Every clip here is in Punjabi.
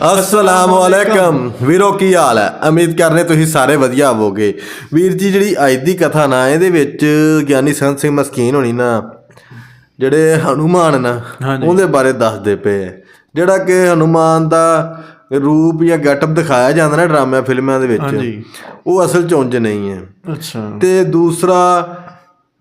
ਅਸਲਾਮ ਵਾਲੇਕਮ ਵੀਰੋ ਕੀ ਹਾਲ ਹੈ ਉਮੀਦ ਕਰਨੇ ਤੁਸੀਂ ਸਾਰੇ ਵਧੀਆ ਹੋਵੋਗੇ ਵੀਰ ਜੀ ਜਿਹੜੀ ਅੱਜ ਦੀ ਕਥਾ ਨਾ ਇਹਦੇ ਵਿੱਚ ਗਿਆਨੀ ਸੰਤ ਸਿੰਘ ਮਸਕੀਨ ਹੋਣੀ ਨਾ ਜਿਹੜੇ ਹਨੂਮਾਨ ਨਾ। ਉਹਦੇ ਬਾਰੇ ਦੱਸਦੇ ਪਏ। ਜਿਹੜਾ ਕਿ ਹਨੂਮਾਨ ਦਾ ਰੂਪ ਜਾਂ ਗੈਟਅਪ ਦਿਖਾਇਆ ਜਾਂਦਾ ਨਾ ਡਰਾਮਾ ਫਿਲਮਾਂ ਦੇ ਵਿੱਚ। ਉਹ ਅਸਲ ਚ ਉਂਝ ਨਹੀਂ ਹੈ ਅੱਛਾ ਤੇ ਦੂਸਰਾ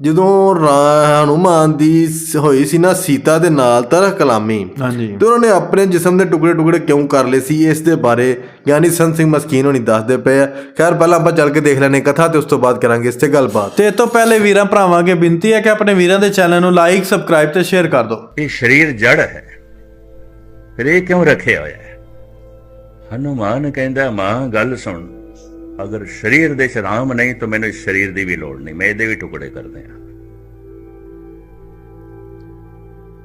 ਜਦੋਂ ਰਾ- ਹਨੂਮਾਨ ਦੀ ਹੋਈ ਸੀ ਨਾ ਸੀਤਾ ਦੇ ਨਾਲ ਤਰ ਕਲਾਮੀ ਹਾਂਜੀ। ਤੇ ਉਹਨਾਂ ਨੇ ਆਪਣੇ ਜਿਸਮ ਦੇ ਟੁਕੜੇ ਟੁਕੜੇ ਕਿਉਂ ਕਰ ਲਏ ਸੀ ਇਸ ਦੇ ਬਾਰੇ ਗਿਆਨੀ ਸੰਤ ਸਿੰਘ ਮਸਕੀਨ ਹੋਣੀ ਦੱਸਦੇ ਪਏ ਆ। ਖੈਰ ਪਹਿਲਾਂ ਆਪਾਂ ਚੱਲ ਕੇ ਦੇਖ ਲੈਣੇ ਕਥਾ ਤੇ ਉਸ ਤੋਂ ਬਾਅਦ ਕਰਾਂਗੇ ਇਸ ਤੇ ਗੱਲਬਾਤ। ਤੇ ਇਹ ਤੋਂ ਪਹਿਲੇ ਵੀਰਾਂ ਭਰਾਵਾਂ ਅੱਗੇ ਬੇਨਤੀ ਹੈ ਕਿ ਆਪਣੇ ਵੀਰਾਂ ਦੇ ਚੈਨਲ ਨੂੰ ਲਾਈਕ ਸਬਸਕ੍ਰਾਈਬ ਤੇ ਸ਼ੇਅਰ ਕਰ ਦਿਓ। ਇਹ ਸਰੀਰ ਜੜ ਹੈ। ਫਿਰ ਇਹ ਕਿਉਂ ਰੱਖਿਆ ਹੋਇਆ ਹੈ? ਹਨੂਮਾਨ ਕਹਿੰਦਾ ਮਾਂ ਗੱਲ ਸੁਣ। ਅਗਰ ਸਰੀਰ ਦੇ ਸ਼ਰਾਮ ਨਹੀਂ, ਤਾਂ ਮੈਨੂੰ ਇਸ ਸਰੀਰ ਦੀ ਵੀ ਲੋੜ ਨਹੀਂ। ਮੈਂ ਇਹਦੇ ਵੀ ਟੁਕੜੇ ਕਰਦੇ ਆ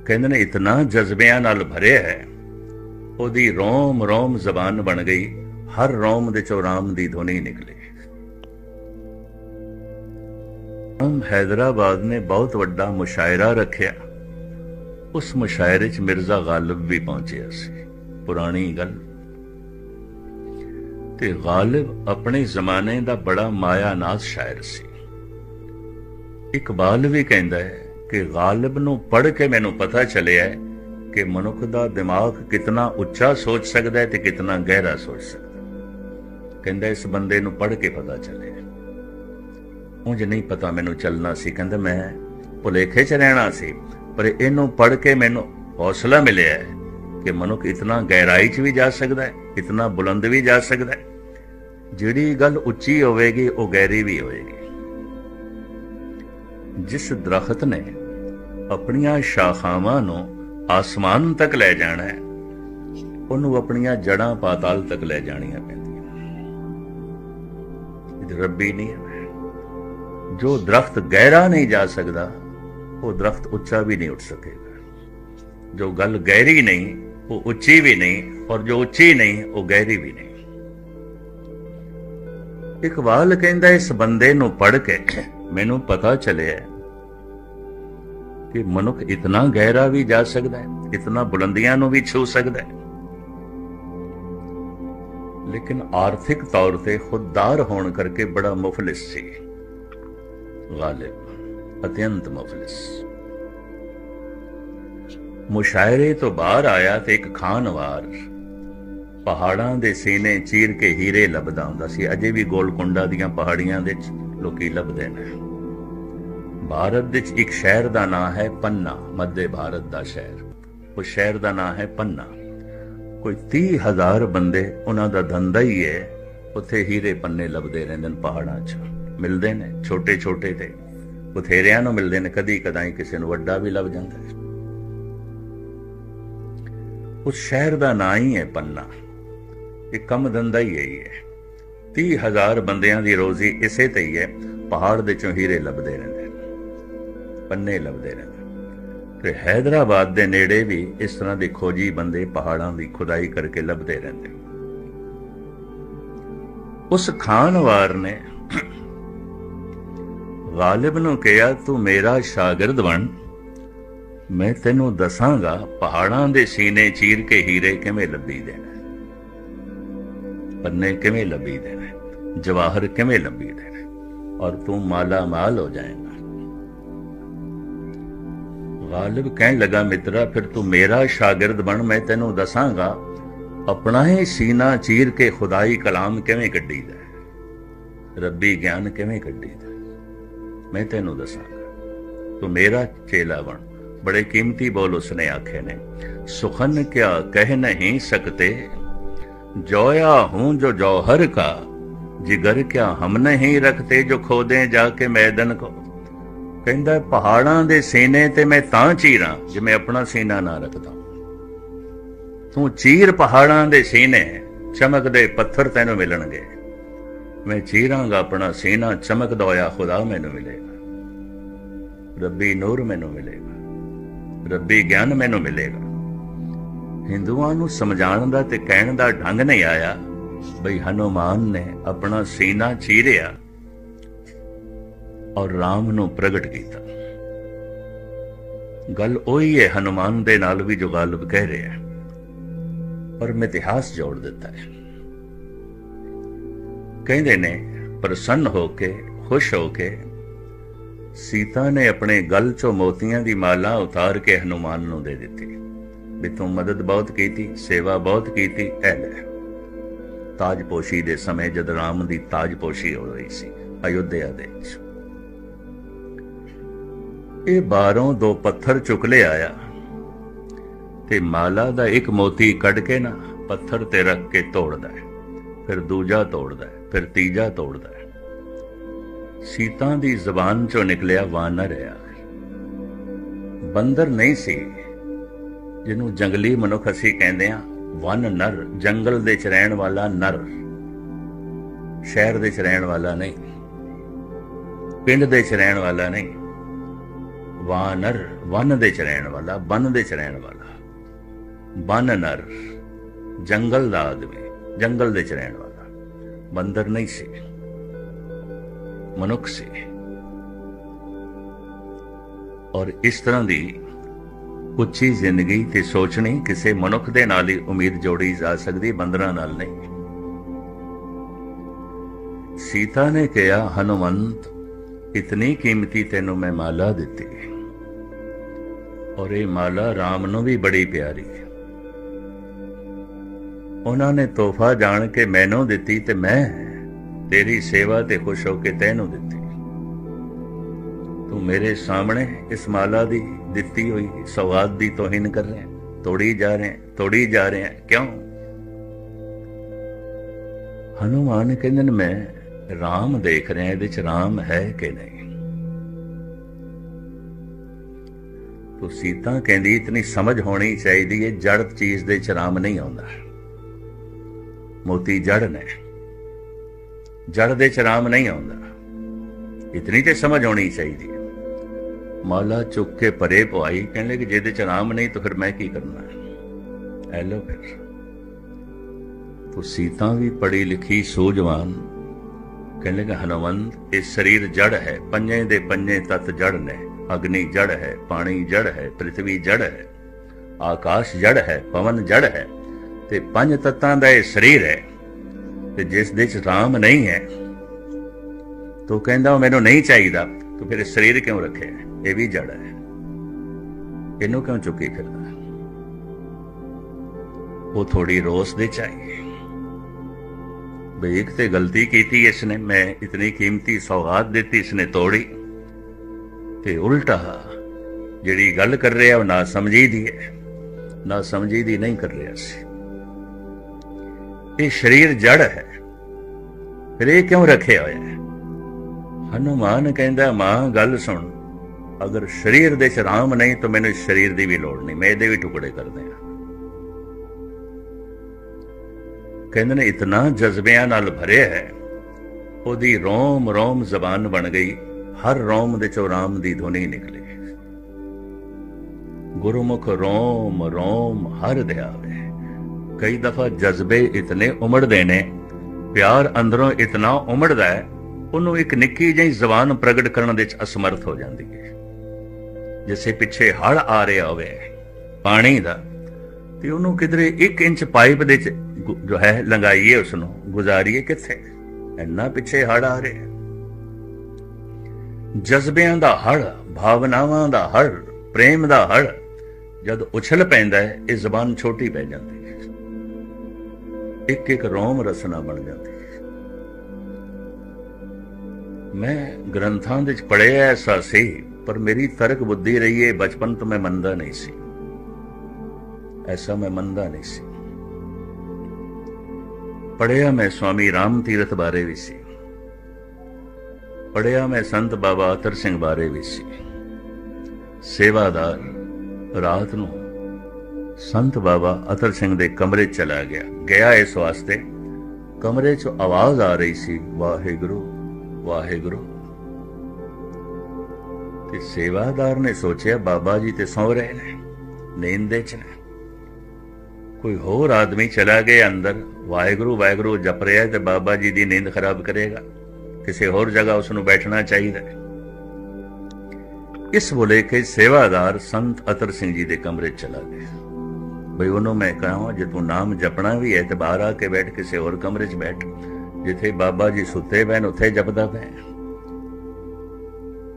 ਕਹਿੰਦੇ ਨੇ, ਇਤਨਾ ਜਜ਼ਬਿਆਂ ਨਾਲ ਭਰਿਆ ਹੈ, ਉਹਦੀ ਰੋਮ ਰੋਮ ਜ਼ਬਾਨ ਬਣ ਗਈ। ਹਰ ਰੋਮ ਦੇ ਚੋਂ ਰਾਮ ਦੀ ਧੁਨੀ ਨਿਕਲੀ। ਹਮ ਹੈਦਰਾਬਾਦ ਨੇ ਬਹੁਤ ਵੱਡਾ ਮੁਸ਼ਾਇਰਾ ਰੱਖਿਆ। ਉਸ ਮੁਸ਼ਾਇਰੇ 'ਚ ਮਿਰਜ਼ਾ ਗਾਲਿਬ ਵੀ ਪਹੁੰਚਿਆ ਸੀ। ਪੁਰਾਣੀ ਗੱਲ। ਤੇ ਗਾਲਿਬ ਆਪਣੇ ਜ਼ਮਾਨੇ ਦਾ ਬੜਾ ਮਾਇਆਨਾਜ਼ ਸ਼ਾਇਰ ਸੀ। ਇਕਬਾਲ ਵੀ ਕਹਿੰਦਾ ਹੈ ਕਿ ਗਾਲਿਬ ਨੂੰ ਪੜ੍ਹ ਕੇ ਮੈਨੂੰ ਪਤਾ ਚੱਲਿਆ ਹੈ ਕਿ ਮਨੁੱਖ ਦਾ ਦਿਮਾਗ ਕਿਤਨਾ ਉੱਚਾ ਸੋਚ ਸਕਦਾ ਹੈ ਤੇ ਕਿਤਨਾ ਗਹਿਰਾ ਸੋਚ ਸਕਦਾ ਹੈ। ਕਹਿੰਦਾ ਇਸ ਬੰਦੇ ਨੂੰ ਪੜ੍ਹ ਕੇ ਪਤਾ ਚੱਲਿਆ ਉਂਝ ਨਹੀਂ ਪਤਾ ਮੈਨੂੰ ਚੱਲਣਾ ਸੀ। ਕਹਿੰਦਾ ਮੈਂ ਭੁਲੇਖੇ 'ਚ ਰਹਿਣਾ ਸੀ, ਪਰ ਇਹਨੂੰ ਪੜ੍ਹ ਕੇ ਮੈਨੂੰ ਹੌਸਲਾ ਮਿਲਿਆ ਕਿ ਮਨੁੱਖ ਇਤਨਾ ਗਹਿਰਾਈ 'ਚ ਵੀ ਜਾ ਸਕਦਾ ਹੈ ਇਤਨਾ ਬੁਲੰਦ ਵੀ ਜਾ ਸਕਦਾ ਹੈ। ਜਿਹੜੀ ਗੱਲ ਉੱਚੀ ਹੋਵੇਗੀ, ਉਹ ਗਹਿਰੀ ਵੀ ਹੋਵੇਗੀ। ਜਿਸ ਦਰਖਤ ਨੇ ਆਪਣੀਆਂ ਸ਼ਾਖਾਵਾਂ ਨੂੰ ਆਸਮਾਨ ਤੱਕ ਲੈ ਜਾਣਾ ਹੈ, ਉਹਨੂੰ ਆਪਣੀਆਂ ਜੜਾਂ ਪਾਤਾਲ ਤੱਕ ਲੈ ਜਾਣੀਆਂ ਪੈਂਦੀਆਂ ਇਹ ਰੱਬੀ ਨਹੀਂ ਹੈ। ਜੋ ਦਰਖਤ ਗਹਿਰਾ ਨਹੀਂ ਜਾ ਸਕਦਾ, ਉਹ ਦਰਖਤ ਉੱਚਾ ਵੀ ਨਹੀਂ ਉੱਠ ਸਕੇਗਾ। ਜੋ ਗੱਲ ਗਹਿਰੀ ਨਹੀਂ ਉਹ ਉੱਚੀ ਵੀ ਨਹੀਂ ਔਰ ਜੋ ਉੱਚੀ ਨਹੀਂ, ਉਹ ਗਹਿਰੀ ਵੀ ਨਹੀਂ। ਇਕਬਾਲ ਕਹਿੰਦਾ, ਇਸ ਬੰਦੇ ਨੂੰ ਪੜ੍ਹ ਕੇ ਮੈਨੂੰ ਪਤਾ ਚੱਲਿਆ ਕਿ ਮਨੁੱਖ ਇਤਨਾ ਗਹਿਰਾ ਵੀ ਜਾ ਸਕਦਾ ਹੈ, ਇਤਨਾ ਬੁਲੰਦੀਆਂ ਨੂੰ ਵੀ ਛੂ ਸਕਦਾ ਹੈ। ਲੇਕਿਨ ਆਰਥਿਕ ਤੌਰ ਤੇ ਖੁਦਦਾਰ ਹੋਣ ਕਰਕੇ ਬੜਾ ਮੁਫਲਿਸ ਸੀ। ਗਾਲਿਬ, ਅਤਿਅੰਤ ਮੁਫਲਿਸ। ਮੁਸ਼ਾਇਰੇ ਤੋਂ ਬਾਹਰ ਆਇਆ ਤੇ ਇੱਕ ਖਾਨਵਾਰ ਪਹਾੜਾਂ ਦੇ ਸੀਨੇ ਚੀਰ ਕੇ ਹੀਰੇ ਲੱਭਦਾ ਹੁੰਦਾ ਸੀ। ਅਜੇ ਵੀ ਗੋਲਕੁੰਡਾ ਦੀਆਂ ਪਹਾੜੀਆਂ ਦੇ ਵਿੱਚ ਲੋਕੀ ਲੱਭਦੇ ਨੇ। ਭਾਰਤ ਵਿੱਚ ਇੱਕ ਸ਼ਹਿਰ ਦਾ ਨਾਮ ਹੈ ਪੰਨਾ, ਮੱਧ ਭਾਰਤ ਦਾ ਸ਼ਹਿਰ। ਉਹ ਸ਼ਹਿਰ ਦਾ ਨਾਮ ਹੈ ਪੰਨਾ। ਕੋਈ 30000 ਬੰਦੇ ਉਹਨਾਂ ਦਾ ਧੰਦਾ ਹੀ ਹੈ, ਉੱਥੇ ਹੀਰੇ ਪੰਨੇ ਲੱਭਦੇ ਰਹਿੰਦੇ ਨੇ ਪਹਾੜਾਂ 'ਚ। ਮਿਲਦੇ ਨੇ ਛੋਟੇ ਛੋਟੇ ਤੇ। ਬਥੇਰਿਆਂ ਨੂੰ ਮਿਲਦੇ ਨੇ ਕਦੀ ਕਦਾਈ ਕਿਸੇ ਨੂੰ ਵੱਡਾ ਵੀ ਲੱਭ ਜਾਂਦਾ ਹੈ। ਉਸ ਸ਼ਹਿਰ ਦਾ ਨਾਂ ਹੀ ਹੈ ਪੰਨਾ ਇਹ ਕੰਮ ਧੰਦਾ ਹੀ ਇਹੀ ਹੈ 30000 ਬੰਦਿਆਂ ਦੀ ਰੋਜ਼ੀ ਇਸੇ ਤੇ ਹੀ ਹੈ ਪਹਾੜ ਦੇ ਚੋਂ ਹੀਰੇ ਲੱਭਦੇ ਰਹਿੰਦੇ ਪੰਨੇ ਲੱਭਦੇ ਰਹਿੰਦੇ ਤੇ ਹੈਦਰਾਬਾਦ ਦੇ ਨੇੜੇ ਵੀ ਇਸ ਤਰ੍ਹਾਂ ਦੇ ਖੋਜੀ ਬੰਦੇ ਪਹਾੜਾਂ ਦੀ ਖੁਦਾਈ ਕਰਕੇ ਲੱਭਦੇ ਰਹਿੰਦੇ ਉਸ ਖਾਨਵਾਰ ਨੇ ਗਾਲਿਬ ਨੂੰ ਕਿਹਾ ਤੂੰ ਮੇਰਾ ਸ਼ਾਗਿਰਦ ਬਣ ਮੈਂ ਤੈਨੂੰ ਦੱਸਾਂਗਾ, ਪਹਾੜਾਂ ਦੇ ਸੀਨੇ ਚੀਰ ਕੇ ਹੀਰੇ ਕਿਵੇਂ ਲੱਭੀ ਦੇਣਾ ਪੰਨੇ ਕਿਵੇਂ ਲੱਭੀ ਦੇਣਾ ਜਵਾਹਰ ਕਿਵੇਂ ਲੱਭੀ ਦੇਣਾ ਔਰ ਤੂੰ ਮਾਲਾ ਮਾਲ ਹੋ ਜਾਏਗਾ। ਗਾਲਿਬ ਕਹਿਣ ਲੱਗਾ, ਮਿੱਤਰਾ, ਫਿਰ ਤੂੰ ਮੇਰਾ ਸ਼ਾਗਿਰਦ ਬਣ, ਮੈਂ ਤੈਨੂੰ ਦੱਸਾਂਗਾ, ਆਪਣਾ ਹੀ ਸੀਨਾ ਚੀਰ ਕੇ ਖੁਦਾਈ ਕਲਾਮ ਕਿਵੇਂ ਕੱਢੀਦਾ ਹੈ ਰੱਬੀ ਗਿਆਨ ਕਿਵੇਂ ਕੱਢੀਦਾ ਹੈ। ਮੈਂ ਤੈਨੂੰ ਦੱਸਾਂਗਾ, ਤੂੰ ਮੇਰਾ ਚੇਲਾ ਬਣ। ਬੜੇ ਕੀਮਤੀ ਬੋਲ ਉਸਨੇ ਆਖੇ ਨੇ। ਸੁਖਨ ਕਿਆ ਕਹਿ ਨਹੀਂ ਸਕਤੇ? जोया हूं जो जौहर का ਜਿਗਰ ਕਿਆ ਹਮ ਨਹੀਂ ਰਖਤੇ ਜੋ ਖੋਦੇ ਜਾ ਕੇ ਮੈਦਨ ਕੋ। ਕਹਿੰਦਾ, ਪਹਾੜਾਂ ਦੇ ਸੀਨੇ ਤੇ ਮੈਂ ਤਾਂ ਚੀਰਾਂ, ਜੇ ਮੈਂ ਆਪਣਾ ਸੀਨਾ ਨਾ ਰੱਖਦਾ। ਤੂੰ ਚੀਰ ਪਹਾੜਾਂ ਦੇ ਸੀਨੇ ਚਮਕਦੇ ਪੱਥਰ ਤੈਨੂੰ ਮਿਲਣਗੇ। ਮੈਂ ਚੀਰਾਂਗਾ ਆਪਣਾ ਸੀਨਾ, ਚਮਕਦਾ ਹੋਇਆ ਖੁਦਾ ਮੈਨੂੰ ਮਿਲੇਗਾ। ਰੱਬੀ ਨੂਰ ਮੈਨੂੰ ਮਿਲੇਗਾ। ਰੱਬੀ ਗਿਆਨ ਮੈਨੂੰ ਮਿਲੇਗਾ। ਹਿੰਦੂਆਂ ਨੂੰ ਸਮਝਾਉਣ ਦਾ ਤੇ ਕਹਿਣ ਦਾ ਢੰਗ ਨਹੀਂ ਆਇਆ। ਬਈ ਹਨੂਮਾਨ ਨੇ ਆਪਣਾ ਸੀਨਾ ਚੀਰਿਆ ਔਰ ਰਾਮ ਨੂੰ ਪ੍ਰਗਟ ਕੀਤਾ। ਗੱਲ ਉਹੀ ਹੈ, ਹਨੂਮਾਨ ਦੇ ਨਾਲ ਵੀ ਜੋ ਗਾਲਬ ਕਹਿ ਰਿਹਾ ਹੈ, ਪਰ ਮਿਥਿਹਾਸ ਜੋੜ ਦਿੱਤਾ ਹੈ। ਕਹਿੰਦੇ ਨੇ, ਪ੍ਰਸੰਨ ਹੋ ਕੇ, ਖੁਸ਼ ਹੋ ਕੇ ਸੀਤਾ ਨੇ ਆਪਣੇ ਗਲ ਚੋਂ ਮੋਤੀਆਂ ਦੀ ਮਾਲਾ ਉਤਾਰ ਕੇ ਹਨੂਮਾਨ ਨੂੰ ਦੇ ਦਿੱਤੀ। ਵੀ ਤੂੰ ਮਦਦ ਬਹੁਤ ਕੀਤੀ, ਸੇਵਾ ਬਹੁਤ ਕੀਤੀ, ਐ ਲੈ ਤਾਜਪੋਸ਼ੀ ਦੇ ਸਮੇਂ ਜਦ ਰਾਮ ਦੀ ਤਾਜਪੋਸ਼ੀ ਹੋ ਰਹੀ ਸੀ, ਅਯੁੱਧਿਆ ਦੇ ਵਿੱਚ। ਇਹ ਬਾਹਰੋਂ ਦੋ ਪੱਥਰ ਚੁੱਕ ਲਿਆ ਆਇਆ। ਤੇ ਮਾਲਾ ਦਾ ਇੱਕ ਮੋਤੀ ਕੱਢ ਕੇ ਨਾ, ਪੱਥਰ ਤੇ ਰੱਖ ਕੇ ਤੋੜਦਾ ਹੈ। ਫਿਰ ਦੂਜਾ ਤੋੜਦਾ ਹੈ, ਫਿਰ ਤੀਜਾ ਤੋੜਦਾ ਹੈ। ਸੀਤਾ ਦੀ ਜ਼ਬਾਨ ਚੋਂ ਨਿਕਲਿਆ ਵਾਨਰ ਆ ਬੰਦਰ ਨਹੀਂ ਸੀ, ਜਿਹਨੂੰ ਜੰਗਲੀ ਮਨੁੱਖ ਅਸੀਂ ਕਹਿੰਦੇ ਆ ਵਨ ਨਰ, ਜੰਗਲ ਦੇ ਚ ਰਹਿਣ ਵਾਲਾ ਨਰ। ਸ਼ਹਿਰ ਦੇ ਚ ਰਹਿਣ ਵਾਲਾ ਨਹੀਂ, ਪਿੰਡ ਦੇ ਚ ਰਹਿਣ ਵਾਲਾ ਨਹੀਂ ਵਾਨਰ ਵਨ ਦੇ ਚ ਰਹਿਣ ਵਾਲਾ, ਬਨ ਦੇ ਚ ਰਹਿਣ ਵਾਲਾ। ਬਨ ਨਰ, ਜੰਗਲ ਦਾ ਆਦਮੀ, ਜੰਗਲ ਦੇ ਚ ਰਹਿਣ ਵਾਲਾ। ਬੰਦਰ ਨਹੀਂ ਸੀ। ਮਨੁੱਖ ਸੀ। ਔਰ ਇਸ ਤਰ੍ਹਾਂ ਦੀ ਉੱਚੀ ਜ਼ਿੰਦਗੀ ਤੇ ਸੋਚਣੀ ਕਿਸੇ ਮਨੁੱਖ ਦੇ ਨਾਲ ਹੀ ਉਮੀਦ ਜੋੜੀ ਜਾ ਸਕਦੀ, ਬੰਦਰਾਂ ਨਾਲ ਨਹੀਂ। ਸੀਤਾ ਨੇ ਕਿਹਾ, ਹਨੂਮੰਤ, ਇਤਨੀ ਕੀਮਤੀ ਤੈਨੂੰ ਮੈਂ ਮਾਲਾ ਦਿੱਤੀ। ਔਰ ਇਹ ਮਾਲਾ RAM ਨੂੰ ਵੀ ਬੜੀ ਪਿਆਰੀ ਹੈ। ਉਹਨਾਂ ਨੇ ਤੋਹਫਾ ਜਾਣ ਕੇ ਮੈਨੂੰ ਦਿੱਤੀ ਤੇ ਮੈਂ ਤੇਰੀ ਸੇਵਾ ਤੇ ਖੁਸ਼ ਹੋ ਕੇ ਤੈਨੂੰ ਦਿੱਤੀ। ਤੂੰ ਮੇਰੇ ਸਾਹਮਣੇ ਇਸ ਮਾਲਾ ਦੀ ਦਿੱਤੀ ਹੋਈ ਸਵਾਦ ਦੀ ਤੋਹੀਨ ਕਰ ਰਿਹਾ ਤੋੜੀ ਜਾ ਰਿਹਾ ਤੋੜੀ ਜਾ ਰਿਹਾ ਕਿਉਂ? ਹਨੂਮਾਨ ਕਹਿੰਦੇ ਨੇ, ਮੈਂ ਰਾਮ ਦੇਖ ਰਿਹਾ, ਇਹਦੇ ਚ ਰਾਮ ਹੈ ਕਿ ਨਹੀਂ? ਤੋ ਸੀਤਾ ਕਹਿੰਦੀ, ਇਤਨੀ ਸਮਝ ਹੋਣੀ ਚਾਹੀਦੀ ਹੈ ਜੜ ਚੀਜ਼ ਦੇ ਚ RAM ਨਹੀਂ ਆਉਂਦਾ। ਮੋਤੀ ਜੜ ਨੇ। ਜੜ ਦੇ ਚ RAM ਨਹੀਂ ਆਉਂਦਾ। ਇਤਨੀ ਤੇ ਸਮਝ ਆਉਣੀ ਚਾਹੀਦੀ ਮਾਲਾ ਚੁੱਕ ਕੇ ਪਰੇ ਪਵਾਈ, ਕਹਿੰਦੇ ਕਿ ਜਿਹਦੇ ਚ ਰਾਮ ਨਹੀਂ ਤਾਂ ਫਿਰ ਮੈਂ ਕੀ ਕਰਨਾ ਹੈ? ਐ ਲੋ ਫਿਰ। ਤੋ ਸੀਤਾ ਵੀ ਪੜੀ ਲਿਖੀ ਸੂਝਵਾਨ, ਕਹਿੰਦੇ ਕਿ ਹਨੂਮੰਤ ਇਹ ਸਰੀਰ ਜੜ ਹੈ, ਪੰਜੇ ਦੇ ਪੰਜੇ ਤਤ ਜੜ ਨੇ, ਅਗਨੀ ਜੜ ਹੈ, ਪਾਣੀ ਜੜ ਹੈ ਪ੍ਰithvi ਜੜ ਹੈ, ਆਕਾਸ਼ ਜੜ ਹੈ, ਪਵਨ ਜੜ ਹੈ, ਤੇ ਪੰਜ ਤਤਾਂ ਦਾ ਇਹ ਸਰੀਰ ਹੈ। ਤੇ ਜਿਸ ਦੇ ਚ ਰਾਮ ਨਹੀਂ ਹੈ, ਤੋ ਕਹਿੰਦਾ ਉਹ ਮੈਨੂੰ ਨਹੀਂ ਚਾਹੀਦਾ, ਤੂੰ ਫਿਰ ਸਰੀਰ ਕਿਉਂ ਰੱਖਿਆ? ਇਹ ਵੀ ਜੜ ਹੈ। ਇਹਨੂੰ ਕਿਉਂ ਚੁੱਕੀ ਫਿਰਦਾ? ਉਹ ਥੋੜੀ ਰੋਸ ਦੇ ਚਾਹੀਏ ਬਈ ਇੱਕ ਤੇ ਗਲਤੀ ਕੀਤੀ ਇਸਨੇ, ਮੈਂ ਇਤਨੀ ਕੀਮਤੀ ਸੌਗਾਤ ਦਿੱਤੀ ਇਸਨੇ ਤੋੜੀ। ਤੇ ਉਲਟਾ, ਜਿਹੜੀ ਗੱਲ ਕਰ ਰਿਹਾ ਉਹ ਨਾ ਸਮਝੀ ਦੀ ਹੈ, ਨਾ ਸਮਝੀ ਦੀ ਨਹੀਂ ਕਰ ਰਿਹਾ ਸੀ। ਇਹ ਸਰੀਰ ਜੜ ਹੈ। ਫਿਰ ਇਹ ਕਿਉਂ ਰੱਖਿਆ ਹੋਇਆ ਹੈ? ਹਨੂਮਾਨ ਕਹਿੰਦਾ, ਮਾਂ, ਗੱਲ ਸੁਣ। ਅਗਰ ਸਰੀਰ ਦੇ ਚ ਰਾਮ ਨਹੀਂ, ਤਾਂ ਮੈਨੂੰ ਇਸ ਸਰੀਰ ਦੀ ਵੀ ਲੋੜ ਨਹੀਂ। ਮੈਂ ਇਹਦੇ ਵੀ ਟੁਕੜੇ ਕਰ ਦਿਆਂ ਕਹਿੰਦੇ ਨੇ, ਇਤਨਾ ਜਜ਼ਬਿਆਂ ਨਾਲ ਭਰਿਆ ਹੈ। ਉਹਦੀ ਰੋਮ ਰੋਮ ਜ਼ਬਾਨ ਬਣ ਗਈ। ਹਰ ਰੋਮ ਦੇ ਚੋਂ ਰਾਮ ਦੀ ਧੁਨੀ ਨਿਕਲੇ। ਗੁਰਮੁਖ ਰੋਮ ਰੋਮ ਹਰ ਧਿਆਵੇ ਕਈ ਦਫਾ ਜਜ਼ਬੇ ਇਤਨੇ ਉਮੜਦੇ ਨੇ, ਪਿਆਰ ਅੰਦਰੋਂ ਇਤਨਾ ਉਮੜਦਾ ਹੈ, ਉਹਨੂੰ ਇੱਕ ਨਿੱਕੀ ਜਿਹੀ ਜ਼ਬਾਨ ਪ੍ਰਗਟ ਕਰਨ ਦੇ ਵਿੱਚ ਅਸਮਰਥ ਹੋ ਜਾਂਦੀ ਹੈ। ਜਿਵੇਂ ਪਿੱਛੇ ਹੜ ਆ ਰਿਹਾ ਹੋਵੇ, ਪਾਣੀ ਦਾ, ਤੇ ਉਹਨੂੰ ਕਿਧਰੇ 1 ਇੰਚ ਪਾਈਪ ਦੇ ਵਿੱਚ ਜੋ ਹੈ ਲੰਗਾਈਏ ਉਸ ਨੂੰ ਗੁਜ਼ਾਰੀਏ ਕਿੱਥੇ? ਇੰਨਾ ਪਿੱਛੇ ਹੜ ਆ ਰਿਹਾ ਜਜ਼ਬਿਆਂ ਦਾ ਹੜ ਭਾਵਨਾਵਾਂ ਦਾ ਹੜ ਪ੍ਰੇਮ ਦਾ ਹੜ ਜਦ ਉਛਲ ਪੈਂਦਾ ਹੈ, ਇਹ ਜ਼ਬਾਨ ਛੋਟੀ ਪੈ ਜਾਂਦੀ ਇੱਕ ਇੱਕ ਰੋਮ ਰਸਨਾ ਬਣ ਜਾਂਦੀ। ਮੈਂ ਗ੍ਰੰਥਾਂ ਦੇ ਵਿੱਚ ਪੜ੍ਹਿਆ ਐਸਾ ਸੀ, ਪਰ ਮੇਰੀ ਤਰਕ ਬੁੱਧੀ ਰਹੀ ਹੈ ਬਚਪਨ ਤੋਂ ਮੈਂ ਮੰਨਦਾ ਨਹੀਂ ਸੀ। ਐਸਾ ਮੈਂ ਮੰਨਦਾ ਨਹੀਂ ਸੀ। ਪੜ੍ਹਿਆ ਮੈਂ ਸਵਾਮੀ ਰਾਮ ਤੀਰਥ ਬਾਰੇ ਵੀ ਸੀ। ਪੜ੍ਹਿਆ ਮੈਂ ਸੰਤ ਬਾਬਾ ਅਤਰ ਸਿੰਘ ਬਾਰੇ ਵੀ ਸੀ। ਸੇਵਾਦਾਰ, ਰਾਤ ਨੂੰ ਸੰਤ ਬਾਬਾ ਅਤਰ ਸਿੰਘ ਦੇ ਕਮਰੇ ਚਲਾ ਗਿਆ। ਗਿਆ ਇਸ ਵਾਸਤੇ। ਕਮਰੇ 'ਚ ਆਵਾਜ਼ ਆ ਰਹੀ ਸੀ, ਵਾਹਿਗੁਰੂ ਵਾਹਿਗੁਰੂ। ਤੇ ਸੇਵਾਦਾਰ ਨੇ ਸੋਚਿਆ, ਬਾਬਾ ਜੀ ਤੇ ਸੌ ਰਹੇ ਨੇ, ਨੀਂਦ ਦੇ 'ਚ ਨੇ। ਕੋਈ ਹੋਰ ਆਦਮੀ ਚਲਾ ਗਿਆ ਅੰਦਰ। ਵਾਹਿਗੁਰੂ ਵਾਹਿਗੁਰੂ, ਜਪ ਰਿਹਾ ਤੇ ਬਾਬਾ ਜੀ ਦੀ ਨੀਂਦ ਖਰਾਬ ਕਰੇਗਾ। ਕਿਸੇ ਹੋਰ ਜਗ੍ਹਾ ਉਸ ਨੂੰ ਬੈਠਣਾ ਚਾਹੀਦਾ ਇਸ ਬੋਲੇ ਬੁਲੇਖੇ ਸੇਵਾਦਾਰ ਸੰਤ ਅਤਰ ਸਿੰਘ ਜੀ ਦੇ ਕਮਰੇ ਚਲਾ ਗਿਆ। ਬਈ ਉਹਨੂੰ ਮੈਂ ਕਹਾਂ ਜੇ ਤੂੰ ਨਾਮ ਜਪਣਾ ਵੀ ਹੈ ਤੇ ਬਾਹਰ ਆ ਕੇ ਬੈਠ, ਕਿਸੇ ਹੋਰ ਕਮਰੇ 'ਚ ਬੈਠ। ਜਿੱਥੇ ਬਾਬਾ ਜੀ ਸੁੱਤੇ ਪੈਣ ਉੱਥੇ ਜਪਦਾ ਪੈ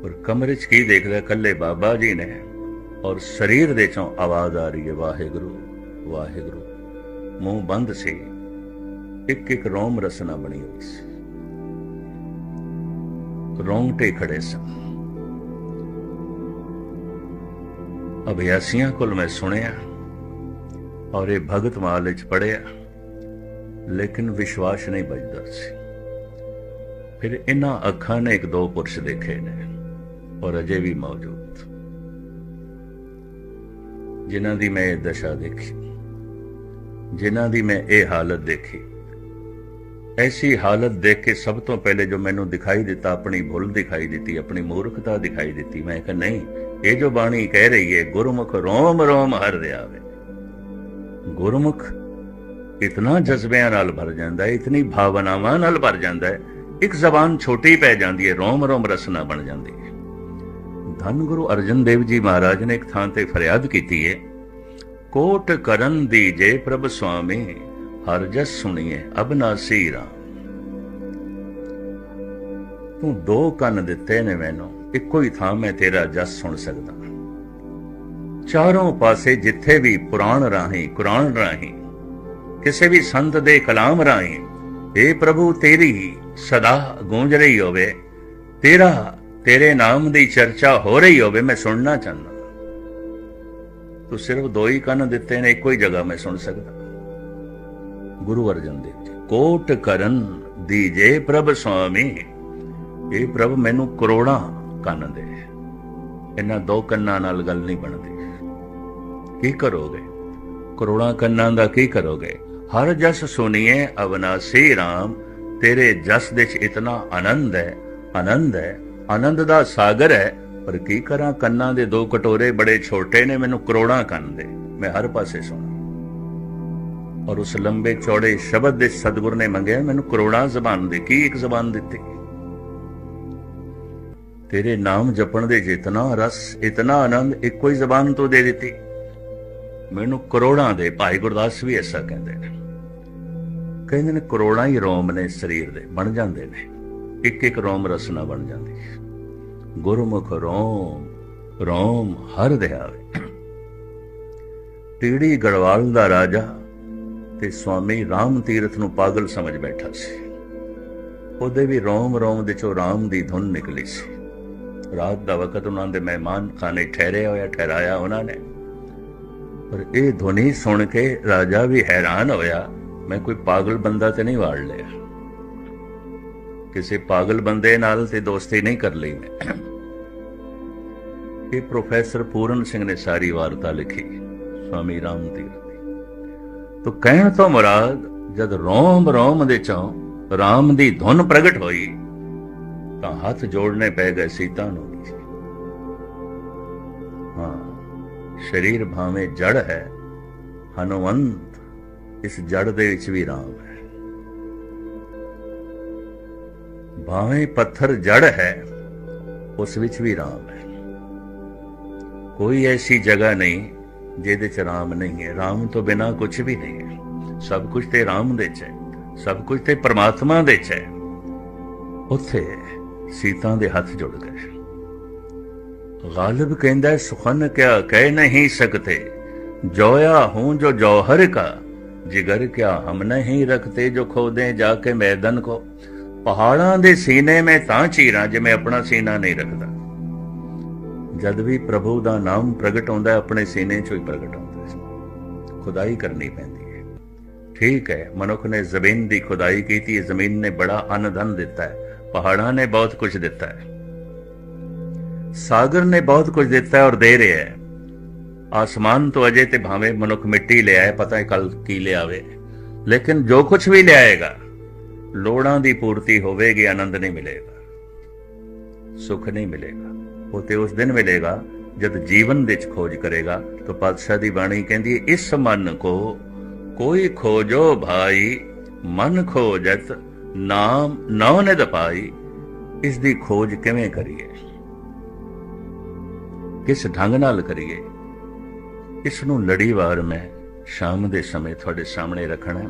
ਔਰ ਕਮਰੇ 'ਚ ਕੀ ਦੇਖਦਾ? ਕੱਲੇ ਬਾਬਾ ਜੀ ਨੇ। ਔਰ ਸਰੀਰ ਦੇ ਚੋਂ ਆਵਾਜ਼ ਆ ਰਹੀ ਹੈ ਵਾਹਿਗੁਰੂ ਵਾਹਿਗੁਰੂ। ਮੂੰਹ ਬੰਦ ਸੀ। ਇੱਕ ਇੱਕ ਰੋਮ ਰਸਨਾ ਬਣੀ ਹੋਈ ਸੀ। ਰੋਂਗਟੇ ਖੜੇ ਸਨ। ਅਭਿਆਸੀਆਂ ਕੋਲ ਮੈਂ ਸੁਣਿਆ ਔਰ ਇਹ ਭਗਤ ਮਾਲ ਵਿੱਚ ਪੜਿਆ ਲੇਕਿਨ ਵਿਸ਼ਵਾਸ ਨਹੀਂ ਬਚਦਾ ਸੀ। ਫਿਰ ਇਹਨਾਂ ਅੱਖਾਂ ਨੇ ਇੱਕ ਦੋ ਪੁਰਸ਼ ਦੇਖੇ ਨੇ ਔਰ ਅਜੇ ਵੀ ਮੌਜੂਦ। ਜਿਨ੍ਹਾਂ ਦੀ ਮੈਂ ਇਹ ਦਸ਼ਾ ਦੇਖੀ, ਜਿਨ੍ਹਾਂ ਦੀ ਮੈਂ ਇਹ ਹਾਲਤ ਦੇਖੀ। ਐਸੀ ਹਾਲਤ ਦੇਖ ਕੇ ਸਭ ਤੋਂ ਪਹਿਲੇ ਜੋ ਮੈਨੂੰ ਦਿਖਾਈ ਦਿੱਤਾ, ਆਪਣੀ ਭੁੱਲ ਦਿਖਾਈ ਦਿੱਤੀ, ਆਪਣੀ ਮੂਰਖਤਾ ਦਿਖਾਈ ਦਿੱਤੀ, ਮੈਂ ਕਿਹਾ, ਨਹੀਂ, ਇਹ ਜੋ ਬਾਣੀ ਕਹਿ ਰਹੀ ਹੈ ਗੁਰਮੁਖ ਰੋਮ ਰੋਮ ਹਰ ਦਿਆਵੇ ਗੁਰਮੁਖ ਇਤਨਾ ਜਜ਼ਬਿਆਂ ਨਾਲ ਭਰ ਜਾਂਦਾ ਹੈ, ਇਤਨੀ ਭਾਵਨਾਵਾਂ ਨਾਲ ਭਰ ਜਾਂਦਾ ਹੈ, ਇੱਕ ਜ਼ਬਾਨ ਛੋਟੀ ਪੈ ਜਾਂਦੀ ਹੈ, ਰੋਮ ਰੋਮ ਰਸਨਾ ਬਣ ਜਾਂਦੀ ਹੈ। ਧੰਨ ਗੁਰੂ ਅਰਜਨ ਦੇਵ ਜੀ ਮਹਾਰਾਜ ਨੇ ਇੱਕ ਥਾਂ ਤੇ ਫਰਿਆਦ ਕੀਤੀ ਹੈ, ਕੋਟ ਕਰਨ ਦੀ ਜੇ ਪ੍ਰਭ ਸੁਆਮੀ, ਹਰ ਜਸ ਸੁਣੀਏ ਅਬਨਾਸੀ ਰਾਮ। ਤੂੰ ਦੋ ਕੰਨ ਦਿੱਤੇ ਨੇ ਮੈਨੂੰ, ਇੱਕੋ ਹੀ ਥਾਂ ਮੈਂ ਤੇਰਾ ਜਸ ਸੁਣ ਸਕਦਾ। ਚਾਰੋਂ ਪਾਸੇ ਜਿੱਥੇ ਵੀ ਪੁਰਾਣ ਰਾਹੀਂ, ਕੁਰਾਨ ਰਾਹੀਂ, ਕਿਸੇ ਵੀ ਸੰਤ ਦੇ ਕਲਾਮ ਰਾਹੀਂ ਏ ਪ੍ਰਭੂ ਤੇਰੀ ਸਦਾ ਗੂੰਜ ਰਹੀ ਹੋਵੇ, ਤੇਰਾ, ਤੇਰੇ ਨਾਮ ਦੀ ਚਰਚਾ ਹੋ ਰਹੀ ਹੋਵੇ, ਮੈਂ ਸੁਣਨਾ ਚਾਹੁੰਦਾ ਤੂੰ ਸਿਰਫ ਦੋ ਹੀ ਕੰਨ ਦਿੱਤੇ ਨੇ, ਇੱਕੋ ਹੀ ਜਗ੍ਹਾ ਮੈਂ ਸੁਣ ਸਕਦਾ। ਗੁਰੂ ਅਰਜਨ ਦੇਵ ਜੀ, ਕੋਟ ਕਰਨ ਦੀਜੇ ਪ੍ਰਭ ਸੁਆਮੀ, ਇਹ ਪ੍ਰਭ ਮੈਨੂੰ ਕਰੋੜਾਂ ਕੰਨ ਦੇ। ਇਹਨਾਂ ਦੋ ਕੰਨਾਂ ਨਾਲ ਗੱਲ ਨਹੀਂ ਬਣਦੀ। ਕੀ ਕਰੋਗੇ? ਕਰੋੜਾਂ ਕੰਨਾਂ ਦਾ ਕੀ ਕਰੋਗੇ? ਹਰ ਜਸ ਸੁਣੀਏ ਅਵਨਾਸੀ RAM ਤੇਰੇ ਜਸ ਦੇ ਚ ਇਤਨਾ ਆਨੰਦ ਹੈ ਆਨੰਦ ਹੈ, ਆਨੰਦ ਦਾ ਸਾਗਰ ਹੈ। ਪਰ ਕੀ ਕਰਾਂ ਕੰਨਾਂ ਦੇ ਦੋ ਕਟੋਰੇ? ਬੜੇ ਛੋਟੇ ਨੇ ਮੈਨੂੰ ਕਰੋੜਾਂ ਕੰਨ ਦੇ। ਮੈਂ ਹਰ ਪਾਸੇ ਸੁਣਾ। ਔਰ ਉਸ ਲੰਬੇ ਚੌੜੇ ਸ਼ਬਦ ਦੇ ਸਤਿਗੁਰ ਨੇ ਮੰਗਿਆ, ਮੈਨੂੰ ਕਰੋੜਾਂ ਜ਼ਬਾਨ ਦੇ। ਕੀ ਇੱਕ ਜ਼ਬਾਨ ਦਿੱਤੀ? ਤੇਰੇ ਨਾਮ ਜਪਣ ਦੇ ਜਿਤਨਾ ਰਸ, ਇਤਨਾ ਆਨੰਦ ਇੱਕੋ ਹੀ ਜ਼ਬਾਨ ਤੋਂ ਦੇ ਦਿੱਤੀ। ਮੈਨੂੰ ਕਰੋੜਾਂ ਦੇ ਭਾਈ ਗੁਰਦਾਸ ਵੀ ਐਸਾ ਕਹਿੰਦੇ ਨੇ। ਕਹਿੰਦੇ ਨੇ ਕਰੋੜਾਂ ਹੀ ਰੋਮ ਨੇ ਸਰੀਰ ਦੇ, ਬਣ ਜਾਂਦੇ ਨੇ। ਇੱਕ ਇੱਕ ਰੋਮ ਰਸਨਾ ਬਣ ਜਾਂਦੀ ਗੁਰਮੁਖ ਰੋਮ ਰੋਮ ਹਰ ਦਿਆਵੇ ਟੀੜੀ ਗੜਵਾਲ ਦਾ ਰਾਜਾ ਤੇ ਸਵਾਮੀ ਰਾਮ ਤੀਰਥ ਨੂੰ ਪਾਗਲ ਸਮਝ ਬੈਠਾ ਸੀ। ਉਹਦੇ ਵੀ ਰੋਮ ਰੋਮ ਦੇ ਚੋਂ ਰਾਮ ਦੀ ਧੁਨ ਨਿਕਲੀ ਸੀ। ਰਾਤ ਦਾ ਵਕਤ ਉਹਨਾਂ ਦੇ ਮਹਿਮਾਨ ਖਾਨੇ ਠਹਿਰੇ ਹੋਇਆ, ਠਹਿਰਾਇਆ ਉਹਨਾਂ ਨੇ। ਪਰ ਇਹ ਧੁਨੀ ਸੁਣ ਕੇ ਰਾਜਾ ਵੀ ਹੈਰਾਨ ਹੋਇਆ, ਮੈਂ ਕੋਈ ਪਾਗਲ ਬੰਦਾ ਤੇ ਨਹੀਂ ਵਾੜ ਲਿਆ। ਕਿਸੇ ਪਾਗਲ ਬੰਦੇ ਨਾਲ ਤੇ ਦੋਸਤੀ ਨਹੀਂ ਕਰ ਲਈ ਮੈਂ। ਇਹ ਪ੍ਰੋਫੈਸਰ ਪੂਰਨ ਸਿੰਘ ਨੇ ਸਾਰੀ ਵਾਰਤਾ ਲਿਖੀ, ਸਵਾਮੀ ਰਾਮ ਤੀਰਥ ਦੀ। ਤੋ ਕਹਿਣ ਤੋਂ ਮੁਰਾਦ, ਜਦ ਰੋਮ ਰੋਮ ਦੇ ਚੋਂ ਰਾਮ ਦੀ ਧੁਨ ਪ੍ਰਗਟ ਹੋਈ, ਤਾਂ ਹੱਥ ਜੋੜਨੇ ਪੈ ਗਏ ਸੀਤਾ ਨੂੰ। ਸਰੀਰ ਭਾਵੇਂ ਜੜ ਹੈ, ਹਨੂਮੰਤ ਇਸ ਜੜ ਦੇ ਵਿੱਚ ਵੀ ਰਾਮ ਹੈ। ਭਾਵੇਂ ਪੱਥਰ ਜੜ ਹੈ, ਉਸ ਵਿੱਚ ਵੀ ਰਾਮ ਹੈ। ਕੋਈ ਐਸੀ ਜਗ੍ਹਾ ਨਹੀਂ ਜਿਹਦੇ ਚ ਰਾਮ ਨਹੀਂ ਹੈ। ਰਾਮ ਤੋਂ ਬਿਨਾ ਕੁਝ ਵੀ ਨਹੀਂ ਹੈ। ਸਭ ਕੁਝ ਤੇ ਰਾਮ ਦੇ ਚ ਹੈ। ਸਭ ਕੁਝ ਤੇ ਪਰਮਾਤਮਾ ਦੇ ਚ ਹੈ। ਉੱਥੇ ਸੀਤਾ ਦੇ ਹੱਥ ਜੁੜ ਗਏ। ਗਾਲਿਬ ਕਹਿੰਦਾ ਸੁਖਨ ਕਿਆ ਕਹਿ ਨਹੀਂ ਸਕਤੇ ਜੋਇਆ ਹੂੰ ਜੋ ਜੌਹਰ ਕਾ ਜਿਗਰ ਕਿਆ ਹਮ ਨਹੀਂ ਰਖਤੇ ਜੋ ਖੋਦੇ ਜਾ ਕੇ ਮੈਦਨ ਕੋ ਪਹਾੜਾਂ ਦੇ ਸੀਨੇ ਮੈਂ ਤਾਂ ਚੀਰਾਂ ਜਿਵੇਂ ਆਪਣਾ ਸੀਨਾ ਨਹੀਂ ਰੱਖਦਾ ਜਦ ਵੀ ਪ੍ਰਭੂ ਦਾ ਨਾਮ ਪ੍ਰਗਟ ਹੁੰਦਾ ਹੈ ਆਪਣੇ ਸੀਨੇ 'ਚੋਂ ਹੀ ਪ੍ਰਗਟ ਹੁੰਦਾ ਹੈ ਖੁਦਾਈ ਕਰਨੀ ਪੈਂਦੀ ਹੈ ਠੀਕ ਹੈ ਮਨੁੱਖ ਨੇ ਜ਼ਮੀਨ ਦੀ ਖੁਦਾਈ ਕੀਤੀ ਹੈ ਜ਼ਮੀਨ ਨੇ ਬੜਾ ਅੰਨ ਦਿੱਤਾ ਹੈ ਪਹਾੜਾਂ ਨੇ ਬਹੁਤ ਕੁਝ ਦਿੱਤਾ ਹੈ ਸਾਗਰ ਨੇ ਬਹੁਤ ਕੁਝ ਦਿੱਤਾ ਔਰ ਦੇ ਰਿਹਾ ਹੈ। ਆਸਮਾਨ ਤੋਂ ਅਜੇ ਤੇ ਭਾਵੇਂ ਮਨੁੱਖ ਮਿੱਟੀ ਲਿਆਏ, ਪਤਾ ਹੈ ਕੱਲ ਕੀ ਲਿਆਵੇ। ਲੇਕਿਨ ਜੋ ਕੁਝ ਵੀ ਲਿਆਏਗਾ, ਲੋੜਾਂ ਦੀ ਪੂਰਤੀ ਹੋਵੇਗੀ, ਆਨੰਦ ਨਹੀਂ ਮਿਲੇਗਾ। ਸੁਖ ਨਹੀਂ ਮਿਲੇਗਾ। ਉਹ ਤੇ ਉਸ ਦਿਨ ਮਿਲੇਗਾ, ਜਦ ਜੀਵਨ ਵਿੱਚ ਖੋਜ ਕਰੇਗਾ। ਤਾਂ ਪਾਤਸ਼ਾਹ ਦੀ ਬਾਣੀ ਕਹਿੰਦੀ ਹੈ, ਇਸ ਮਨ ਕੋ ਕੋਈ ਖੋਜੋ ਭਾਈ, ਮਨ ਖੋਜਤ, ਨਾਮ ਨਉ ਨਿਦ ਪਾਈ। ਇਸ ਦੀ ਖੋਜ ਕਿਵੇਂ ਕਰੀਏ? ਕਿਸ ਢੰਗ ਨਾਲ ਕਰੀਏ? ਇਸ ਨੂੰ ਲੜੀਵਾਰ ਮੈਂ ਸ਼ਾਮ ਦੇ ਸਮੇਂ ਤੁਹਾਡੇ ਸਾਹਮਣੇ ਰੱਖਣਾ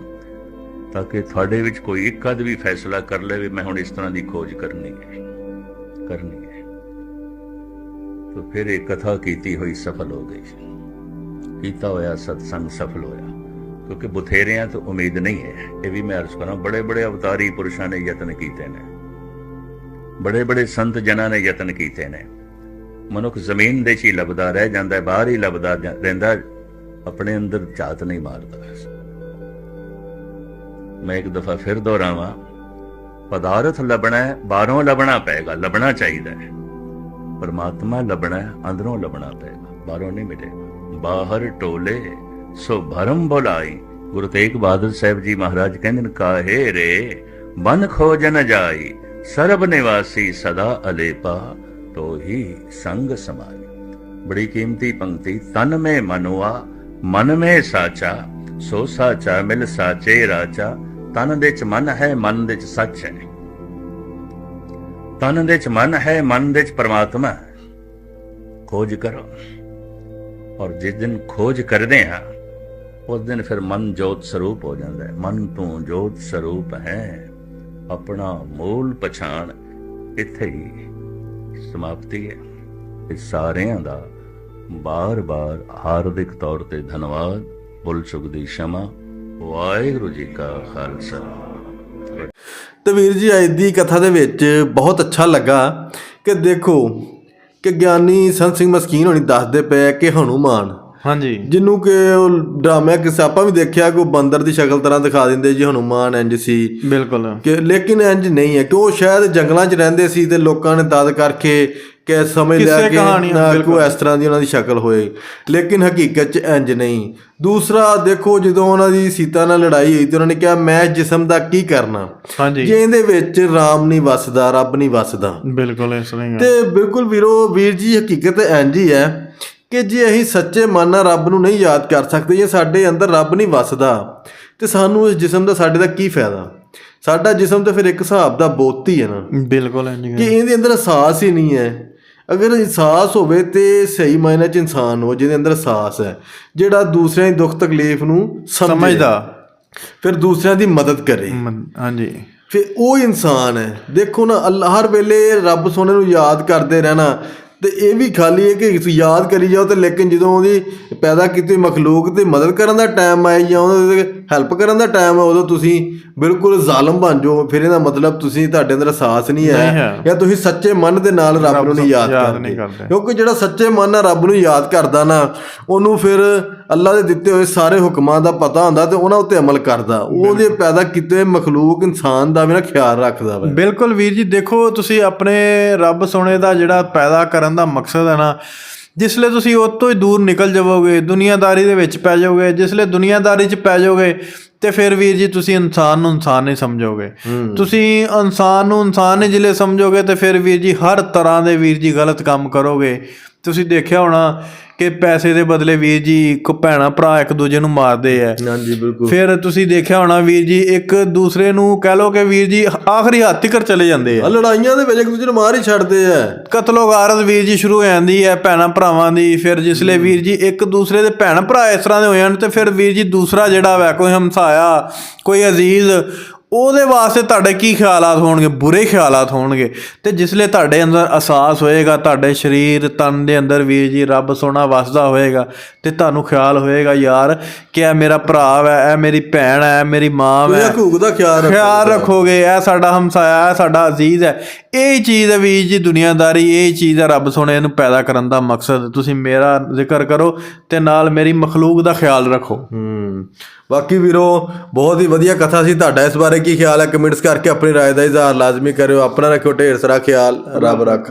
ਤਾਂ ਕਿ ਤੁਹਾਡੇ ਵਿੱਚ ਕੋਈ ਇੱਕ ਅੱਧ ਵੀ ਫੈਸਲਾ ਕਰ ਲਵੇ ਮੈਂ ਹੁਣ ਇਸ ਤਰ੍ਹਾਂ ਦੀ ਖੋਜ ਕਰਨੀ ਹੈ ਕਰਨੀ ਹੈ। ਤਾਂ ਫਿਰ ਇਹ ਕਥਾ ਕੀਤੀ ਹੋਈ ਸਫਲ ਹੋ ਗਈ। ਕੀਤਾ ਹੋਇਆ ਸਤਸੰਗ ਸਫਲ ਹੋਇਆ, ਕਿਉਂਕਿ ਬਥੇਰਿਆਂ ਤੋਂ ਉਮੀਦ ਨਹੀਂ ਹੈ। ਇਹ ਵੀ ਮੈਂ ਅਰਜ਼ ਕਰਾਂ ਬੜੇ ਬੜੇ ਅਵਤਾਰੀ ਪੁਰਸ਼ਾਂ ਨੇ ਯਤਨ ਕੀਤੇ ਨੇ। ਬੜੇ ਬੜੇ ਸੰਤ ਜਨਾਂ ਨੇ ਯਤਨ ਕੀਤੇ ਨੇ। ਮਨੁੱਖ ਜ਼ਮੀਨ ਦੇ ਹੀ ਲੱਭਦਾ ਰਹਿ ਜਾਂਦਾ ਬਾਹਰ ਹੀ ਲੱਭਦਾ ਰਹਿੰਦਾ ਆਪਣੇ ਅੰਦਰ ਝਾਤ ਨਹੀਂ ਮਾਰਦਾ। ਮੈਂ ਇੱਕ ਦਫਾ ਫਿਰ ਦੁਹਰਾਵਾਂ, ਪਦਾਰਥ ਲੱਭਣਾ ਹੈ, ਬਾਹਰੋਂ ਲੱਭਣਾ ਪਏਗਾ, ਲੱਭਣਾ ਚਾਹੀਦਾ ਹੈ। ਪਰਮਾਤਮਾ ਲੱਭਣਾ ਹੈ, ਅੰਦਰੋਂ ਲੱਭਣਾ ਪਏਗਾ, ਬਾਹਰੋਂ ਨਹੀਂ ਮਿਲੇਗਾ। ਬਾਹਰ ਟੋਲੇ, ਸੋ ਭਰਮ ਬੁਲਾਈ। ਗੁਰੂ ਤੇਗ ਬਹਾਦਰ ਸਾਹਿਬ ਜੀ ਮਹਾਰਾਜ ਕਹਿੰਦੇ ਨੇ, ਕਾਹੇ ਰੇ, ਮਨ ਖੋਜਨ ਜਾਈ, ਸਰਬ ਨਿਵਾਸੀ ਸਦਾ ਅਲੇਪਾ। ਤੋ ਹੀ ਸੰਗ ਸਮਾਈ ਬੜੀ ਕੀਮਤੀ ਪੰਕਤੀ ਤਨ ਮੇ ਮਨੁਆ ਮਨ ਮੇ ਸਾਚਾ ਸੋ ਸਾਚਾ ਮਿਲ ਸਾਚੇ ਰਾਚਾ ਤਨ ਦੇ ਚ ਮਨ ਹੈ ਮਨ ਦੇ ਚ ਸੱਚ ਹੈ ਤਨ ਦੇ ਚ ਮਨ ਹੈ ਮਨ ਦੇ ਚ ਪਰਮਾਤਮਾ ਹੈ ਖੋਜ ਕਰੋ ਔਰ ਜਿਸ ਦਿਨ ਖੋਜ ਕਰਦੇ ਹਾਂ ਉਸ ਦਿਨ ਫਿਰ ਮਨ ਜੋਤ ਸਰੂਪ ਹੋ ਜਾਂਦਾ ਹੈ ਮਨ ਤੂੰ ਜੋਤ ਸਰੂਪ ਹੈ ਆਪਣਾ ਮੂਲ ਪਛਾਣ ਇੱਥੇ ਹੀ ਸਮਾਪਤੀ ਹੈ। ਇਹ ਸਾਰਿਆਂ ਦਾ ਬਾਰ-ਬਾਰ ਹਾਰਦਿਕ ਤੌਰ ਤੇ ਧੰਨਵਾਦ। ਬੁੱਲ ਸੁਖਦੀ ਸ਼ਮਾ। ਵਾਹਿਗੁਰੂ ਜੀ ਕਾ ਖਾਲਸਾ। ਤੇ ਵੀਰ ਜੀ, ਅੱਜ ਦੀ ਕਥਾ ਦੇ ਵਿੱਚ ਬਹੁਤ ਅੱਛਾ ਲੱਗਾ ਕਿ ਦੇਖੋ ਕਿ ਗਿਆਨੀ ਸੰਤ ਸਿੰਘ ਮਸਕੀਨ ਹੋਣੀ ਦੱਸਦੇ ਪਏ ਕਿ ਹਨੂਮਾਨ ਹਾਂਜੀ। ਜਿਹਨੂੰ ਕਿ ਉਹ ਡਰਾਮਾ ਕਿਸੇ ਆਪਾਂ ਵੀ ਦੇਖਿਆ ਕਿ ਉਹ ਬੰਦਰ ਦੀ ਸ਼ਕਲ ਤਰ੍ਹਾਂ ਦਿਖਾ ਦਿੰਦੇ ਜੀ ਹਨੂਮਾਨ ਇੰਜ ਸੀ। ਬਿਲਕੁਲ। ਕਿ ਲੇਕਿਨ ਇੰਜ ਨਹੀਂ ਹੈ ਕਿ ਉਹ ਸ਼ਾਇਦ ਜੰਗਲਾਂ 'ਚ ਰਹਿੰਦੇ ਸੀ ਤੇ ਲੋਕਾਂ ਨੇ ਦਾਦ ਕਰਕੇ ਕਿ ਸਮਝ ਲਿਆ ਕਿ ਨਾ। ਕੋਈ ਇਸ ਤਰ੍ਹਾਂ ਦੀ ਉਹਨਾਂ ਦੀ ਸ਼ਕਲ ਹੋਏ। ਲੇਕਿਨ ਹਕੀਕਤ 'ਚ ਇੰਜ ਨਹੀਂ। ਦੂਸਰਾ ਦੇਖੋ ਜਦੋਂ ਉਹਨਾਂ ਦੀ ਸੀਤਾ ਨਾਲ ਲੜਾਈ ਹੋਈ ਤੇ ਉਹਨਾਂ ਨੇ ਕਿਹਾ ਮੈਂ ਜਿਸਮ ਦਾ ਕੀ ਕਰਨਾ? ਹਾਂਜੀ। ਜੇ ਇਹਦੇ ਵਿੱਚ ਰਾਮ ਨਹੀਂ ਵਸਦਾ ਰੱਬ ਨਹੀਂ ਵਸਦਾ। ਬਿਲਕੁਲ ਇਸ ਤਰ੍ਹਾਂ। ਤੇ ਬਿਲਕੁਲ ਵੀਰੋ ਵੀਰ ਜੀ ਹਕੀਕਤ ਇੰਜ ਹੀ ਹੈ। ਕਿ ਜੇ ਅਸੀਂ ਸੱਚੇ ਮਨ ਨਾਲ ਰੱਬ ਨੂੰ ਨਹੀਂ ਯਾਦ ਕਰ ਸਕਦੇ ਜਾਂ ਸਾਡੇ ਅੰਦਰ ਰੱਬ ਨਹੀਂ ਵਸਦਾ ਤੇ ਸਾਨੂੰ ਇਸ ਜਿਸਮ ਦਾ ਸਾਡੇ ਦਾ ਕੀ ਫਾਇਦਾ? ਸਾਡਾ ਜਿਸਮ ਤਾਂ ਫਿਰ ਇੱਕ ਹਿਸਾਬ ਦਾ ਬੋਤ ਹੀ ਨਾ। ਬਿਲਕੁਲ ਇੰਜ ਕਿ। ਇਹਦੇ ਅੰਦਰ ਅਹਿਸਾਸ ਹੀ ਨਹੀਂ ਹੈ। ਅਗਰ ਅਹਿਸਾਸ ਹੋਵੇ ਤੇ ਸਹੀ ਮਾਇਨੇ 'ਚ ਇਨਸਾਨ ਹੋ ਜਿਹਦੇ ਅੰਦਰ ਅਹਿਸਾਸ ਹੈ ਜਿਹੜਾ ਦੂਸਰਿਆਂ ਦੀ ਦੁੱਖ ਤਕਲੀਫ ਨੂੰ ਸਮਝੇ। ਸਮਝਦਾ। ਫਿਰ ਦੂਸਰਿਆਂ ਦੀ ਮਦਦ ਕਰੇ। ਹਾਂਜੀ। ਫਿਰ ਉਹ ਇਨਸਾਨ ਹੈ। ਦੇਖੋ ਨਾ ਅੱਲਾ ਹਰ ਵੇਲੇ ਰੱਬ ਸੋਨੇ ਨੂੰ ਯਾਦ ਕਰਦੇ ਰਹਿਣਾ ਤੇ ਇਹ ਵੀ ਖਾਲੀ ਹੈ ਕਿ ਤੁਸੀਂ ਯਾਦ ਕਰੀ ਜਾਓ ਤੇ ਲੇਕਿਨ ਜਦੋਂ ਉਹਦੀ ਪੈਦਾ ਕੀਤੀ ਮਖਲੂਕ ਤੇ ਮਦਦ ਕਰਨ ਦਾ ਟਾਈਮ ਆਏ ਜਾਂ ਉਹਦੇ ਹੈਲਪ ਕਰਨ ਦਾ ਟਾਈਮ ਹੈ ਉਦੋਂ ਤੁਸੀਂ ਬਿਲਕੁਲ ਜ਼ਾਲਮ ਬਣ ਜਾਓ। ਫਿਰ ਇਹਦਾ ਮਤਲਬ ਤੁਸੀਂ ਤੁਹਾਡੇ ਅੰਦਰ ਅਹਿਸਾਸ ਨਹੀਂ ਹੈ। ਜਾਂ ਤੁਸੀਂ ਸੱਚੇ ਮਨ ਦੇ ਨਾਲ ਰੱਬ ਨੂੰ ਨਹੀਂ ਯਾਦ ਕਰਦੇ। ਕਿਉਂਕਿ ਜਿਹੜਾ ਸੱਚੇ ਮਨ ਨਾਲ ਰੱਬ ਨੂੰ ਯਾਦ ਕਰਦਾ ਨਾ ਉਹਨੂੰ ਫਿਰ ਅੱਲਾ ਦੇ ਦਿੱਤੇ ਹੋਏ ਸਾਰੇ ਹੁਕਮਾਂ ਦਾ ਪਤਾ ਹੁੰਦਾ ਤੇ ਉਹਨਾਂ ਉੱਤੇ ਅਮਲ ਕਰਦਾ। ਉਹਦੇ ਪੈਦਾ ਕੀਤੇ ਹੋਏ ਮਖਲੂਕ ਇਨਸਾਨ ਦਾ ਵੀ ਨਾ ਖਿਆਲ ਰੱਖਦਾ ਵਾ। ਬਿਲਕੁਲ ਵੀਰ ਜੀ ਦੇਖੋ ਤੁਸੀਂ ਆਪਣੇ ਰੱਬ ਸੋਨੇ ਦਾ ਜਿਹੜਾ ਪੈਦਾ ਕਰਨ ਦਾ ਮਕਸਦ ਹੈ ਨਾ ਜਿਸਲੇ ਤੁਸੀਂ ਉਹ ਤੋਂ ਹੀ ਦੂਰ ਨਿਕਲ ਜਾਵੋਗੇ ਦੁਨੀਆਦਾਰੀ ਦੇ ਵਿੱਚ ਪੈ ਜਾਓਗੇ ਜਿਸਲੇ ਦੁਨੀਆਦਾਰੀ 'ਚ ਪੈ ਜਾਓਗੇ ਤੇ ਫਿਰ ਵੀਰ ਜੀ ਤੁਸੀਂ ਇਨਸਾਨ ਨੂੰ ਇਨਸਾਨ ਨਹੀਂ ਸਮਝੋਗੇ। ਤੁਸੀਂ ਇਨਸਾਨ ਨੂੰ ਇਨਸਾਨ ਨਹੀਂ ਜਿਲੇ ਸਮਝੋਗੇ ਤੇ ਫਿਰ ਵੀਰ ਜੀ ਹਰ ਤਰ੍ਹਾਂ ਦੇ ਵੀਰ ਜੀ ਗਲਤ ਕੰਮ ਕਰੋਗੇ। ਤੁਸੀਂ ਦੇਖਿਆ ਹੋਣਾ ਕਿ ਪੈਸੇ ਦੇ ਬਦਲੇ ਵੀਰ ਜੀ ਕੋ ਭੈਣਾ ਭਰਾ ਇੱਕ ਦੂਜੇ ਨੂੰ ਮਾਰਦੇ ਆ। ਹਾਂਜੀ ਬਿਲਕੁਲ। ਫਿਰ ਤੁਸੀਂ ਦੇਖਿਆ ਹੋਣਾ ਵੀਰ ਜੀ ਇੱਕ ਦੂਸਰੇ ਨੂੰ ਕਹਿ ਲੋ ਕਿ ਵੀਰ ਜੀ ਆਖਰੀ ਹੱਦ ਤੱਕ ਚਲੇ ਜਾਂਦੇ ਆ। ਲੜਾਈਆਂ ਦੇ ਵਿੱਚ ਇੱਕ ਦੂਜੇ ਨੂੰ ਮਾਰ ਹੀ ਛੱਡਦੇ ਆ। ਕਤਲੋ ਗਾਰਤ ਵੀਰ ਜੀ ਸ਼ੁਰੂ ਹੋ ਜਾਂਦੀ ਹੈ ਭੈਣਾਂ ਭਰਾਵਾਂ ਦੀ। ਫਿਰ ਜਿਸਲੇ ਵੀਰ ਜੀ ਇੱਕ ਦੂਸਰੇ ਦੇ ਭੈਣ ਭਰਾ ਇਸ ਤਰ੍ਹਾਂ ਦੇ ਹੋ ਜਾਣ ਤੇ ਫਿਰ ਵੀਰ ਜੀ ਦੂਸਰਾ ਜਿਹੜਾ ਵਾ ਕੋਈ ਹਮਸਾਇਆ ਕੋਈ ਅਜ਼ੀਜ਼ ਉਹਦੇ ਵਾਸਤੇ ਤੁਹਾਡੇ ਕੀ ਖਿਆਲਾਤ ਹੋਣਗੇ? ਬੁਰੇ ਖਿਆਲਾਤ ਹੋਣਗੇ। ਤੇ ਜਿਸਲੇ ਤੁਹਾਡੇ ਅੰਦਰ ਅਹਿਸਾਸ ਹੋਏਗਾ ਤੁਹਾਡੇ ਸਰੀਰ ਤਨ ਦੇ ਅੰਦਰ ਵੀਰ ਜੀ ਰੱਬ ਸੋਨਾ ਵਸਦਾ ਹੋਏਗਾ ਤੇ ਤੁਹਾਨੂੰ ਖਿਆਲ ਹੋਏਗਾ ਯਾਰ ਕਿ ਇਹ ਮੇਰਾ ਭਰਾ ਹੈ ਇਹ ਮੇਰੀ ਭੈਣ ਹੈ ਮੇਰੀ ਮਾਂ ਤੁਸੀਂ ਹੈ ਹਕੂਕ ਦਾ ਖਿਆਲ ਰੱਖੋ। ਖਿਆਲ ਰੱਖੋਗੇ ਇਹ ਸਾਡਾ ਹਮਸਾਇਆ ਇਹ ਸਾਡਾ ਅਜ਼ੀਜ਼ ਹੈ। ਇਹ ਚੀਜ਼ ਹੈ ਵੀਰ ਜੀ ਦੁਨੀਆਦਾਰੀ ਇਹ ਚੀਜ਼ ਹੈ ਰੱਬ ਸੋਨੇ ਇਹਨੂੰ ਪੈਦਾ ਕਰਨ ਦਾ ਮਕਸਦ। ਤੁਸੀਂ ਮੇਰਾ ਜ਼ਿਕਰ ਕਰੋ ਤੇ ਨਾਲ ਮੇਰੀ ਮਖਲੂਕ ਦਾ ਖਿਆਲ ਰੱਖੋ। ਹੂੰ। ਬਾਕੀ ਵੀਰੋ ਬਹੁਤ ਹੀ ਵਧੀਆ ਕਥਾ ਸੀ ਤੁਹਾਡਾ ਇਸ ਬਾਰੇ ਕੀ ਖਿਆਲ ਹੈ ਕਮੈਂਟਸ ਕਰਕੇ ਆਪਣੀ رائے ਦਾ ਇਜ਼ਹਾਰ ਲਾਜ਼ਮੀ ਕਰਿਓ ਆਪਣਾ ਰੱਖਿਓ ਢੇਰ ਸਾਰਾ ਖਿਆਲ ਰੱਬ ਰਾਖਾ